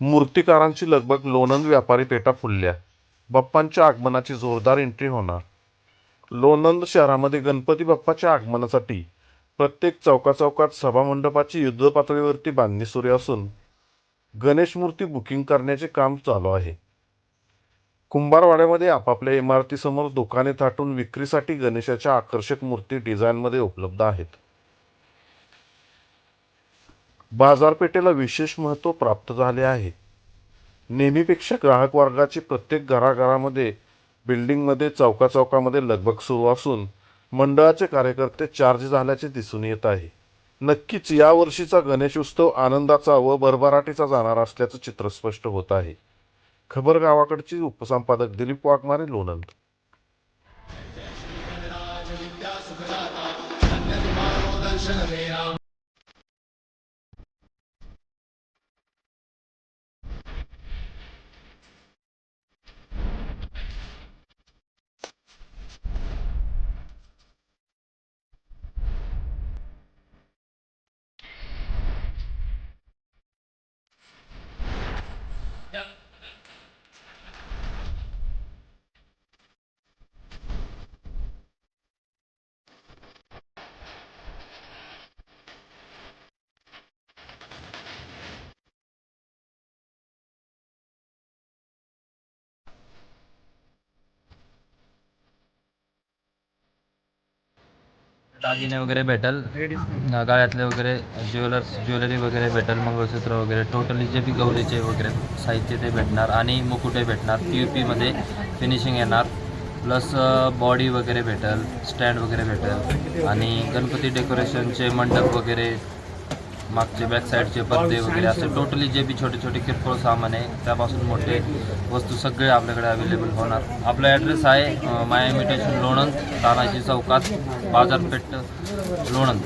मूर्तिकारांची लगबग लोणंद व्यापारी पेठा फुलल्या. बाप्पांच्या आगमनाची जोरदार एंट्री होणार. लोणंद शहरामध्ये गणपती बाप्पाच्या आगमनासाठी प्रत्येक चौकाचौकात सभामंडपाची युद्धपातळीवरती बांधणी सुरू असून गणेश मूर्ती बुकिंग करण्याचे काम चालू आहे. कुंभारवाड्यामध्ये आपापल्या इमारतीसमोर दुकाने थाटून विक्रीसाठी गणेशाच्या आकर्षक मूर्ती डिझाईनमध्ये उपलब्ध आहेत. बाजारपेठेला विशेष महत्त्व प्राप्त झाले आहे. नेहमीपेक्षा ग्राहक वर्गाची प्रत्येक घराघरामध्ये बिल्डिंगमध्ये चौकाचौकामध्ये लगबग सुरू असून मंडळाचे कार्यकर्ते चार्ज झाल्याचे दिसून येत आहे. नक्कीच यावर्षीचा गणेश उत्सव आनंदाचा व भरभराटीचा जाणार असल्याचं चित्र स्पष्ट होत आहे. खबर गावाकडची उपसंपादक दिलीप वाघमारे लोणंद. दागिने वगैरे भेटेल. गळ्यातले वगैरे ज्वेलर्स ज्वेलरी वगैरे भेटेल मंगळसूत्र वगैरे टोटली जे बी गौरीचे वगैरे साहित्य ते भेटणार आणि मुकुटे भेटणार. पी यू पीमध्ये फिनिशिंग येणार. प्लस बॉडी वगैरे भेटेल स्टँड वगैरे भेटेल. आणि गणपती डेकोरेशनचे मंडप वगैरे मागचे बॅक साईडचे पत्ते वगैरे असे टोटली जे बी छोटे छोटे किरकोळ सामान आहे त्यापासून मोठे वस्तू सगळे आपल्याकडे अवेलेबल होणार. आपला ॲड्रेस आहे अं, माया इमिटेशन लोणंद तानाजी चौकात बाजारपेठ लोणंद.